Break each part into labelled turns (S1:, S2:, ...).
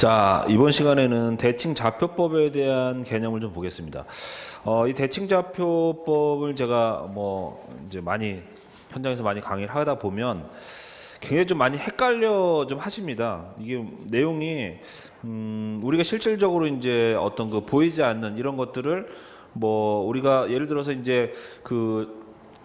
S1: 자, 이번 시간에는 대칭 좌표법에 대한 개념을 좀 보겠습니다. 어, 이 대칭 좌표법을 제가 뭐 이제 많이 현장에서 많이 강의를 하다 보면 굉장히 좀 많이 헷갈려 좀 하십니다. 이게 내용이 음, 우리가 실질적으로 이제 어떤 그 보이지 않는 이런 것들을 뭐 우리가 예를 들어서 이제 그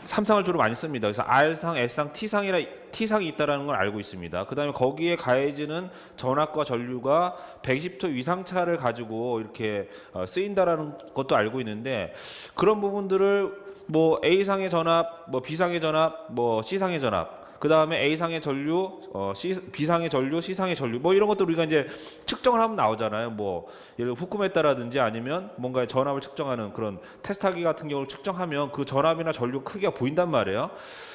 S1: 삼상을 주로 많이 씁니다. 그래서 R상, S상, T상이라 T상이 있다라는 걸 알고 있습니다. 그다음에 거기에 가해지는 전압과 전류가 120도 이상 차를 가지고 이렇게 어, 쓰인다라는 것도 알고 있는데 그런 부분들을 뭐 A상의 전압, 뭐 B상의 전압, 뭐 C상의 전압 그 다음에 A상의 전류, 어, C, B상의 전류, C상의 전류, 뭐 이런 것들 우리가 이제 측정을 하면 나오잖아요. 뭐 예를 들어 후쿠메타라든지 아니면 뭔가의 전압을 측정하는 그런 테스트하기 같은 경우를 측정하면 그 전압이나 전류 크기가 보인단 말이에요.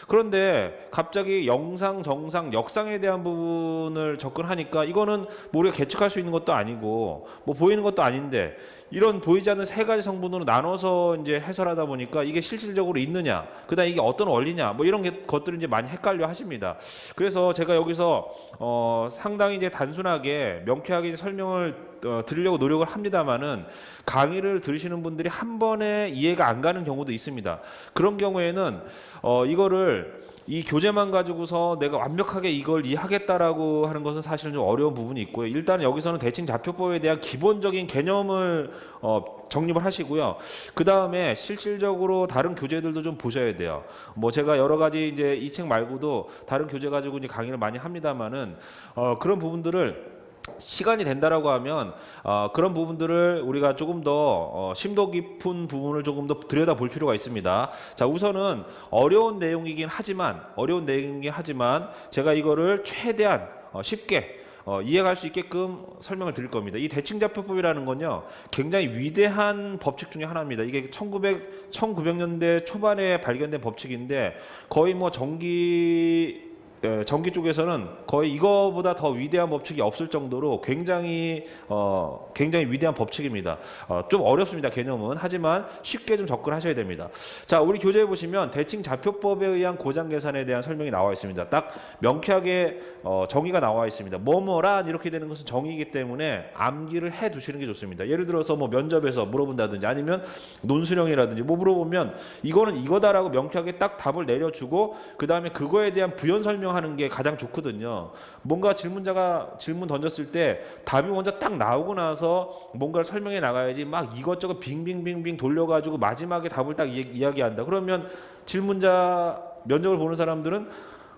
S1: 그런데 갑자기 영상, 정상, 역상에 대한 부분을 접근하니까 이거는 뭐 우리가 계측할 수 있는 것도 아니고 뭐 보이는 것도 아닌데 이런 보이지 않는 세 가지 성분으로 나눠서 이제 해설하다 보니까 이게 실질적으로 있느냐, 그다음 이게 어떤 원리냐, 뭐 이런 게- 것들을 이제 많이 헷갈려 하십니다. 그래서 제가 여기서 어, 상당히 이제 단순하게 명쾌하게 설명을 어, 드리려고 노력을 합니다만은 강의를 들으시는 분들이 한 번에 이해가 안 가는 경우도 있습니다. 그런 경우에는 어, 이거를 이 교재만 가지고서 내가 완벽하게 이걸 이해하겠다라고 하는 것은 사실은 좀 어려운 부분이 있고요. 일단 여기서는 대칭 좌표법에 대한 기본적인 개념을 어, 정립을 하시고요. 그 다음에 실질적으로 다른 교재들도 좀 보셔야 돼요. 뭐 제가 여러 가지 이제 이 책 말고도 다른 교재 가지고 이제 강의를 많이 합니다만은 어, 그런 부분들을 시간이 된다라고 하면 어, 그런 부분들을 우리가 조금 더 어, 심도 깊은 부분을 조금 더 들여다 볼 필요가 있습니다. 자 우선은 어려운 내용이긴 하지만 어려운 내용이긴 하지만 제가 이거를 최대한 어, 쉽게 어, 이해할 수 있게끔 설명을 드릴 겁니다. 이 대칭좌표법이라는 건요, 굉장히 위대한 법칙 중에 하나입니다. 이게 1900, 1900년대 초반에 발견된 법칙인데 거의 뭐 전기 예, 전기 쪽에서는 거의 이거보다 더 위대한 법칙이 없을 정도로 굉장히 어, 굉장히 위대한 법칙입니다. 어, 좀 어렵습니다 개념은 하지만 쉽게 좀 접근하셔야 됩니다. 자 우리 교재에 보시면 대칭 좌표법에 의한 고장 계산에 대한 설명이 나와 있습니다. 딱 명쾌하게 어, 정의가 나와 있습니다. 뭐뭐란 이렇게 되는 것은 정의이기 때문에 암기를 해 두시는 게 좋습니다. 예를 들어서 뭐 면접에서 물어본다든지 아니면 논술형이라든지 뭐 물어보면 이거는 이거다라고 명쾌하게 딱 답을 내려주고 그 다음에 그거에 대한 부연 설명 하는 게 가장 좋거든요. 뭔가 질문자가 질문 던졌을 때 답이 먼저 딱 나오고 나서 뭔가를 설명해 나가야지 막 이것저것 빙빙빙빙 돌려가지고 마지막에 답을 딱 이- 이야기한다. 그러면 질문자 면접을 보는 사람들은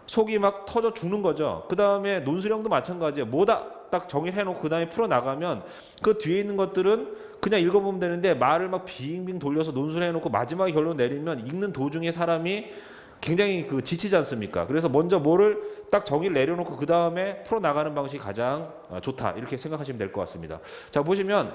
S1: 속이 막 터져 죽는 거죠. 그 다음에 논술형도 마찬가지예요. 뭐다 딱 정의를 해놓고 그 다음에 풀어 나가면 그 뒤에 있는 것들은 그냥 읽어보면 되는데 말을 막 빙빙 돌려서 논술 해놓고 마지막에 결론 내리면 읽는 도중에 사람이 굉장히 그 지치지 않습니까? 그래서 먼저 뭐를 딱 정의를 내려놓고 그 다음에 풀어 나가는 방식이 가장 어, 좋다 이렇게 생각하시면 될 것 같습니다. 자 보시면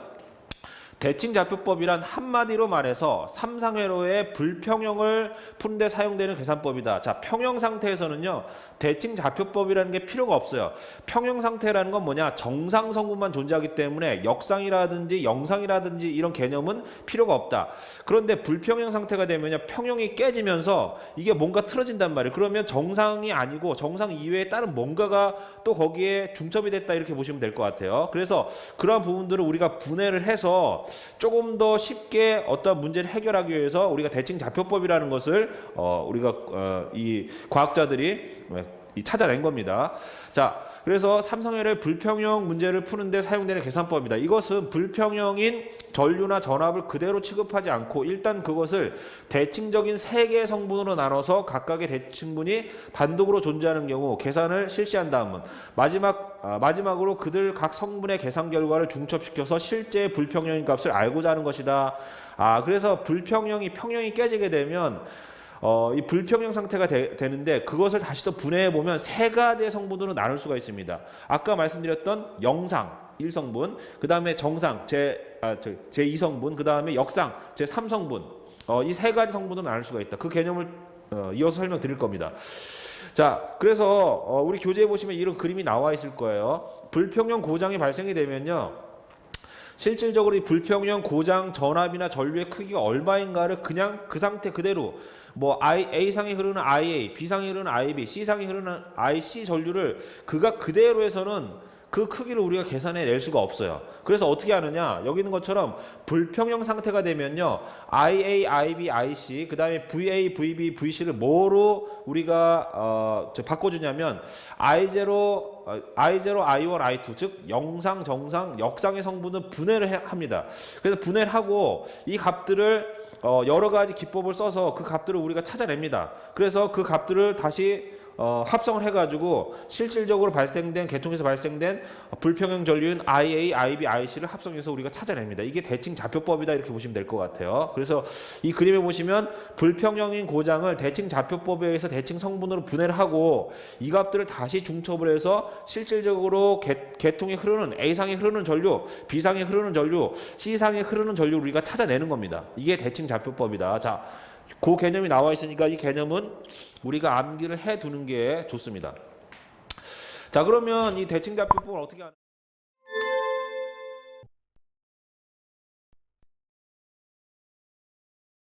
S1: 대칭 좌표법이란 한마디로 말해서 삼상회로의 불평형을 푸는데 사용되는 계산법이다. 자, 평형 상태에서는요, 대칭 좌표법이라는 게 필요가 없어요. 평형 상태라는 건 뭐냐? 정상 성분만 존재하기 때문에 역상이라든지 영상이라든지 이런 개념은 필요가 없다. 그런데 불평형 상태가 되면요, 평형이 깨지면서 이게 뭔가 틀어진단 말이에요. 그러면 정상이 아니고 정상 이외에 다른 뭔가가 또 거기에 중첩이 됐다 이렇게 보시면 될 것 같아요. 그래서 그러한 부분들을 우리가 분해를 해서 조금 더 쉽게 어떤 문제를 해결하기 위해서 우리가 대칭 좌표법이라는 것을 어, 우리가 어, 이 과학자들이 이 찾아낸 겁니다. 자, 그래서 삼성혈의 불평형 문제를 푸는데 사용되는 계산법이다. 이것은 불평형인 전류나 전압을 그대로 취급하지 않고 일단 그것을 대칭적인 세 개의 성분으로 나눠서 각각의 대칭분이 단독으로 존재하는 경우 계산을 실시한 다음은 마지막 아, 마지막으로 그들 각 성분의 계산 결과를 중첩시켜서 실제 불평형인 값을 알고자 하는 것이다. 아, 그래서 불평형이 평형이 깨지게 되면 어, 이 불평형 상태가 되, 는데 그것을 다시 또 분해해 보면 세 가지의 성분으로 나눌 수가 있습니다. 아까 말씀드렸던 영상 1성분, 그 다음에 정상 제, 아, 저, 제 2성분, 그 다음에 역상 제 3성분. 어, 이 세 가지 성분으로 나눌 수가 있다. 그 개념을 어, 이어서 설명 드릴 겁니다. 자, 그래서 어, 우리 교재에 보시면 이런 그림이 나와 있을 거예요. 불평형 고장이 발생이 되면요. 실질적으로 이 불평형 고장 전압이나 전류의 크기가 얼마인가를 그냥 그 상태 그대로 뭐 A상에 흐르는 IA, B상에 흐르는 IB, C상에 흐르는 IC 전류를 그가 그대로 해서는 그 크기를 우리가 계산해 낼 수가 없어요. 그래서 어떻게 하느냐? 여기 있는 것처럼 불평형 상태가 되면요. IA, IB, IC, 그 다음에 VA, VB, VC를 뭐로 우리가 어, 저 바꿔주냐면 I0, 어, I0, I1, I2, 즉 영상, 정상, 역상의 성분은 분해를 해- 합니다. 그래서 분해를 하고 이 값들을 어, 여러 가지 기법을 써서 그 값들을 우리가 찾아냅니다. 그래서 그 값들을 다시 어, 합성을 해가지고 실질적으로 발생된 계통에서 발생된 불평형 전류인 IA, IB, IC를 합성해서 우리가 찾아냅니다. 이게 대칭 좌표법이다 이렇게 보시면 될 것 같아요. 그래서 이 그림에 보시면 불평형인 고장을 대칭 좌표법에 의해서 대칭 성분으로 분해를 하고 이 값들을 다시 중첩을 해서 실질적으로 계, 계통에 흐르는 A상에 흐르는 전류, B상에 흐르는 전류, C상에 흐르는 전류를 우리가 찾아내는 겁니다. 이게 대칭 좌표법이다. 자, 그 개념이 나와 있으니까 이 개념은 우리가 암기를 해 두는 게 좋습니다. 자, 그러면 이 대칭 좌표법을 어떻게 하는